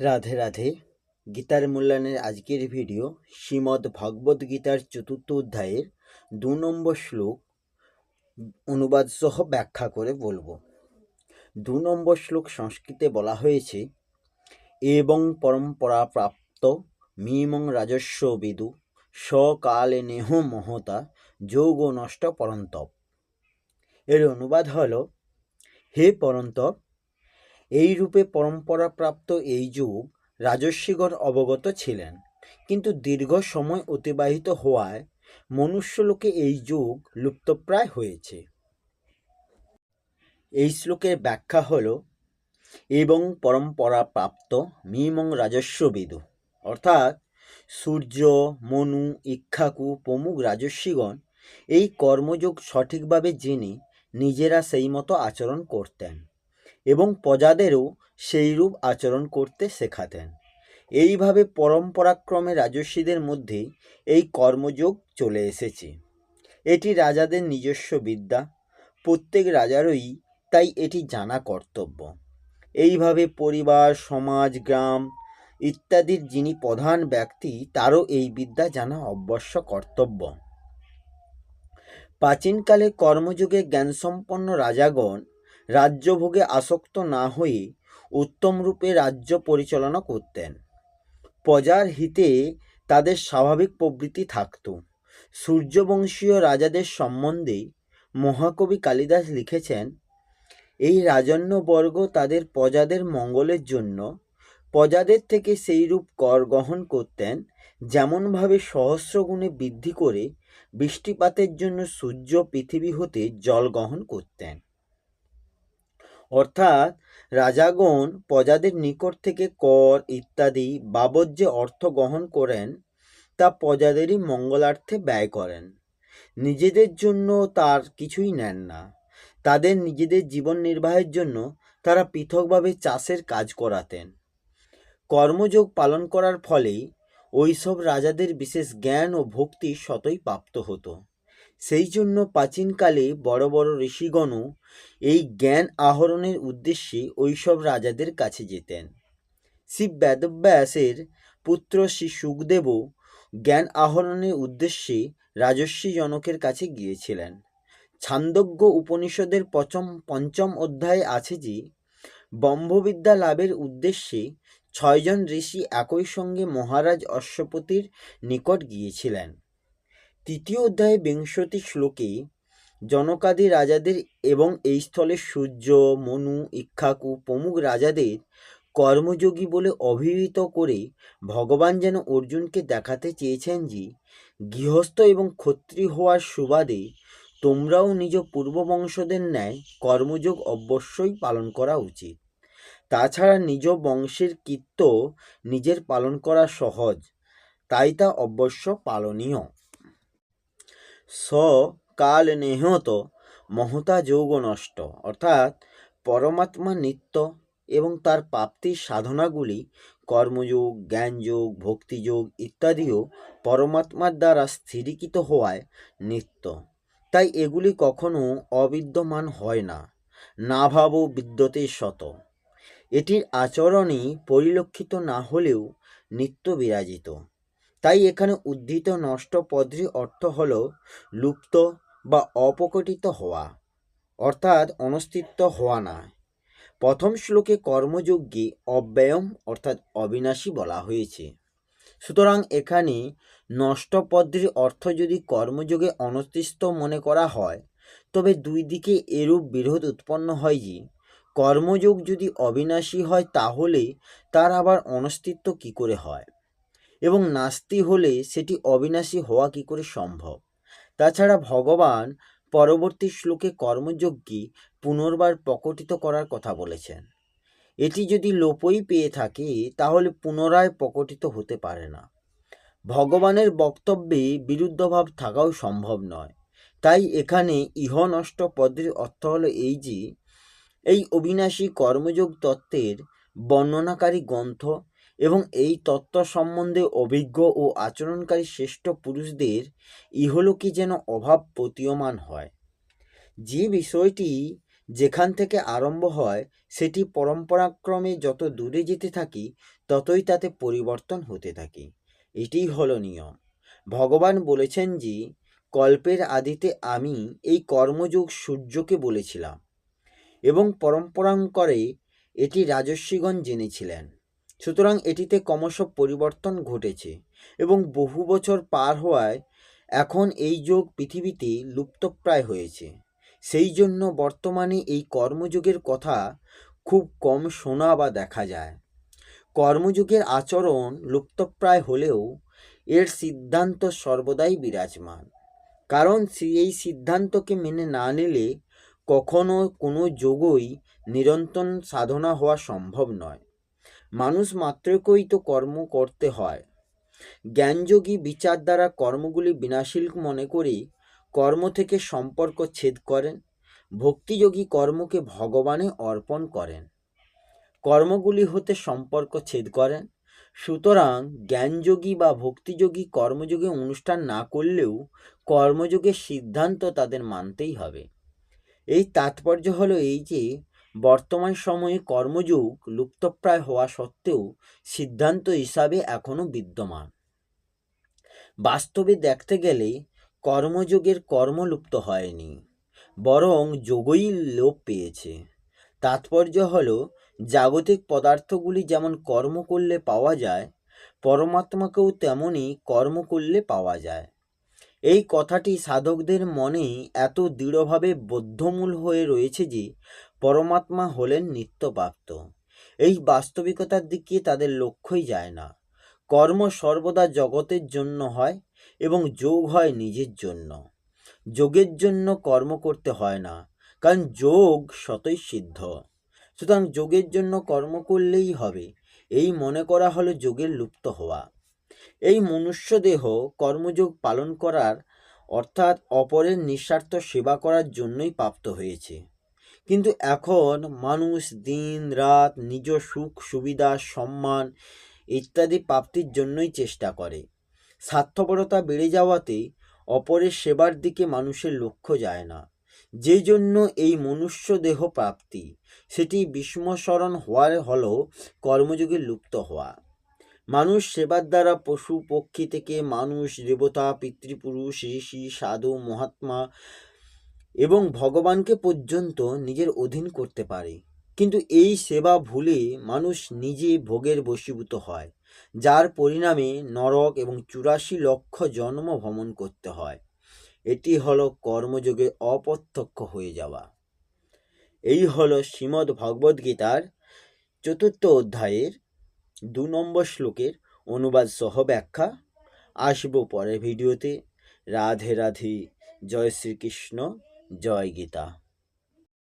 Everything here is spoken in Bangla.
রাধে রাধে। গীতার মূল্যায়নের আজকের ভিডিও শ্রীমদ্ ভগবদ গীতার চতুর্থ অধ্যায়ের দু নম্বর শ্লোক অনুবাদ সহ ব্যাখ্যা করে বলব। দু নম্বর শ্লোক সংস্কৃতে বলা হয়েছে, এবং পরম্পরা প্রাপ্ত মিমং রাজস্ব বিদু সকালে নেহ মহতা যোগ নষ্ট পরন্তপ। এর অনুবাদ হল, হে পরন্তপ এই রূপে পরম্পরাপ্রাপ্ত এই যুগ রাজস্বীগণ অবগত ছিলেন। কিন্তু দীর্ঘ সময় অতিবাহিত হওয়ায় মনুষ্যলোকে এই যুগ লুপ্তপ্রায় হয়েছে। এই শ্লোকের ব্যাখ্যা হল, এবং পরম্পরা প্রাপ্ত মিমং রাজস্ববিদু। অর্থাৎ সূর্য, মনু, ইক্ষাকু প্রমুখ রাজস্বীগণ এই কর্মযোগ সঠিকভাবে জেনে নিজেরা সেই মতো আচরণ করতেন। এবং প্রজাদেরও সেইরূপ আচরণ করতে শেখাতেন। এইভাবে পরম্পরাক্রমে রাজস্বীদের মধ্যে এই কর্মযোগ চলে এসেছে। এটি রাজাদের নিজস্ব বিদ্যা, প্রত্যেক রাজারই তাই এটি জানা কর্তব্য। এইভাবে পরিবার, সমাজ, গ্রাম ইত্যাদির যিনি প্রধান ব্যক্তি, তারও এই বিদ্যা জানা অবশ্য কর্তব্য। প্রাচীনকালে কর্মযুগে জ্ঞানসম্পন্ন রাজাগণ রাজ্যভোগে আসক্ত না হয়ে উত্তম রূপে রাজ্য পরিচালনা করতেন। প্রজার হিতে তাদের স্বাভাবিক প্রবৃত্তি থাকত। সূর্যবংশীয় রাজাদের সম্বন্ধে মহাকবি কালিদাস লিখেছেন, এই রাজন্যবর্গ তাদের প্রজাদের মঙ্গলের জন্য প্রজাদের থেকে সেইরূপ কর গ্রহণ করতেন, যেমনভাবে সহস্রগুণে বৃদ্ধি করে বৃষ্টিপাতের জন্য সূর্য পৃথিবী হতে জল গ্রহণ করতেন। অর্থাৎ রাজাগণ প্রজাদের নিকট থেকে কর ইত্যাদি বাবদ যে অর্থ গ্রহণ করেন, তা প্রজাদেরই মঙ্গলার্থে ব্যয় করেন। নিজেদের জন্য তার কিছুই নেন না। তাদের নিজেদের জীবন নির্বাহের জন্য তারা পৃথকভাবে চাষের কাজ করাতেন। কর্মযোগ পালন করার ফলে ওইসব রাজাদের বিশেষ জ্ঞান ও ভক্তি শতই প্রাপ্ত হতো। সেই জন্য প্রাচীনকালে বড় বড় ঋষিগণও এই জ্ঞান আহরণের উদ্দেশ্যে ওইসব রাজাদের কাছে যেতেন। শিব বেদব্যাসের পুত্র শ্রী সুখদেবও জ্ঞান আহরণের উদ্দেশ্যে রাজস্বী জনকের কাছে গিয়েছিলেন। ছান্দোগ্য উপনিষদের পঞ্চম পঞ্চম অধ্যায়ে আছে যে, ব্রহ্মবিদ্যা লাভের উদ্দেশ্যে ছয়জন ঋষি একই সঙ্গে মহারাজ অশ্বপতির নিকট গিয়েছিলেন। তৃতীয় অধ্যায়ে বিংশতি শ্লোকে, জনকাদি রাজাদের এবং এই স্থলে সূর্য, মনু, ইক্ষাকু প্রমুখ রাজাদের কর্মযোগী বলে অভিহিত করে ভগবান যেন অর্জুনকে দেখাতে চেয়েছেন যে, গৃহস্থ এবং ক্ষত্রিয় হওয়ার সুবাদে তোমরাও নিজ পূর্ববংশদের ন্যায় কর্মযোগ অবশ্যই পালন করা উচিত। তাছাড়া নিজ বংশের কীর্ত নিজের পালন করা সহজ, তাই তা অবশ্য পালনীয়। স কাল নেহত মহতা যৌগ নষ্ট অর্থাৎ পরমাত্মা নিত্য এবং তার প্রাপ্তির সাধনাগুলি কর্মযোগ, জ্ঞানযোগ, ভক্তিযোগ ইত্যাদিও পরমাত্মার দ্বারা স্থিরীকৃত হওয়ায় নিত্য। তাই এগুলি কখনো অবিদ্যমান হয় না না ভাবও বিদ্যতে শত এটির আচরণই পরিলক্ষিত না হলেও নিত্য বিরাজিত তাই এখানে উদ্ধৃত নষ্ট পদটির অর্থ হল লুপ্ত বা অপকটিত হওয়া, অর্থাৎ অনস্তিত্ব হওয়া না প্রথম শ্লোকে কর্মযোগ্যে অব্যয়ম, অর্থাৎ অবিনাশী বলা হয়েছে। সুতরাং এখানে নষ্ট অর্থ যদি কর্মযোগে অনস্তিত্ব মনে করা হয়, তবে দুই দিকে এরূপ বিরোধ উৎপন্ন হয় যে কর্মযোগ যদি অবিনাশী হয় তাহলে তার আবার অনস্তিত্ব কি করে হয়? এবং নাস্তি হলে সেটি অবিনাশী হওয়া কি করে সম্ভব? তাছাড়া ভগবান পরবর্তী শ্লোকে কর্মযজ্ঞে পুনর্বার প্রকটিত করার কথা বলেছেন। এটি যদি লোপই পেয়ে থাকে, তাহলে পুনরায় প্রকটিত হতে পারে না। ভগবানের বক্তব্যে বিরুদ্ধভাব থাকাও সম্ভব নয়। তাই এখানে ইহ নষ্ট পদের অর্থ হলো এই যে, এই অবিনাশী কর্মযোগ তত্ত্বের বর্ণনাকারী গ্রন্থ এবং এই তত্ত্ব সম্বন্ধে অভিজ্ঞ ও আচরণকারী শ্রেষ্ঠ পুরুষদের ইহলোকে যেন অভাব প্রতীয়মান হয়। যে বিষয়টি যেখান থেকে আরম্ভ হয়, সেটি পরম্পরাক্রমে যত দূরে যেতে থাকি, ততই তাতে পরিবর্তন হতে থাকে। এটিই হলো নিয়ম। ভগবান বলেছেন যে, কল্পের আদিতে আমি এই কর্মযোগ সূর্যকে বলেছিলাম এবং পরম্পরাঙ্করে এটি রাজস্বীগণ জেনেছিলেন। সুতরাং এটিতে ক্রমশ পরিবর্তন ঘটেছে এবং বহু বছর পার হওয়ায় এখন এই যোগ পৃথিবীতে লুপ্তপ্রায় হয়েছে। সেই জন্য বর্তমানে এই কর্মযোগের কথা খুব কম শোনা বা দেখা যায়। কর্মযুগের আচরণ লুপ্তপ্রায় হলেও এর সিদ্ধান্ত সর্বদাই বিরাজমান। কারণ এই সিদ্ধান্তকে মেনে না নিলে কখনো কোনো যোগই নিরন্তর সাধনা হওয়া সম্ভব নয়। মানুষ মাত্রকেই তো কর্ম করতে হয়। জ্ঞানযোগী বিচার দ্বারা কর্মগুলি বিনাশীল মনে করে কর্ম থেকে সম্পর্ক ছেদ করেন, ভক্তিযোগী কর্মকে ভগবানে অর্পণ করেন। কর্মগুলি হতে সম্পর্ক ছেদ করেন, সুতরাং জ্ঞানযোগী বা ভক্তিযোগী কর্মযোগে অনুষ্ঠান না করলেও কর্মযোগের সিদ্ধান্ত তাদের মানতেই হবে। এই তাৎপর্য হলো এই যে বর্তমান সময়ে কর্মযোগ লুপ্তপ্রায় হওয়া সত্ত্বেও সিদ্ধান্ত হিসাবে এখনও বিদ্যমান। বাস্তবে দেখতে গেলে কর্মযোগের কর্ম লুপ্ত হয়নি, বরং যোগই লোপ পেয়েছে। তাৎপর্য হল, জাগতিক পদার্থগুলি যেমন কর্ম করলে পাওয়া যায়, পরমাত্মাকেও তেমনই কর্ম করলে পাওয়া যায়। এই কথাটি সাধকদের মনে এত দৃঢ়ভাবে বদ্ধমূল হয়ে রয়েছে যে পরমাত্মা হলেন নিত্যপ্রাপ্ত। এই বাস্তবিকতার দিকে তাদের লক্ষ্যই যায় না। কর্ম সর্বদা জগতের জন্য হয় এবং যোগ হয় নিজের জন্য। যোগের জন্য কর্ম করতে হয় না, কারণ যোগ সতই সিদ্ধ। সুতরাং যোগের জন্য কর্ম করলেই হবে। এই মনে করা হলো যোগের লুপ্ত হওয়া। এই মনুষ্য দেহ কর্মযোগ পালন করার, অর্থাৎ অপরের নিঃস্বার্থ সেবা করার জন্যই প্রাপ্ত হয়েছে। কিন্তু এখন মানুষ দিন, রাত নিজ সুখ, সুবিধা, সম্মান ইত্যাদি প্রাপ্তির জন্যই চেষ্টা করে। স্বার্থপরতা বেড়ে যাওয়াতে অপরের সেবার দিকে মানুষের লক্ষ্য যায় না। যে জন্য এই মনুষ্য দেহ প্রাপ্তি, সেটি বিস্মরণ হওয়ার হলো কর্মযোগে লুপ্ত হওয়া। মানুষ সেবার দ্বারা পশু পক্ষী থেকে মানুষ, দেবতা, পিতৃপুরুষ, ঋষি, সাধু, মহাত্মা এবং ভগবানকে পর্যন্ত নিজের অধীন করতে পারে। কিন্তু এই সেবা ভুলে মানুষ নিজে ভোগের বশীভূত হয়, যার পরিণামে নরক এবং চুরাশি লক্ষ জন্ম ভ্রমণ করতে হয়। এটি হলো কর্মযোগে অপ্রত্যক্ষ হয়ে যাওয়া। এই হলো শ্রীমদ্ ভগবদ্গীতার চতুর্থ অধ্যায়ের দু নম্বর শ্লোকের অনুবাদ সহ ব্যাখ্যা। আসব পরের ভিডিওতে। রাধে রাধে। জয় শ্রীকৃষ্ণ। জয় গীতা।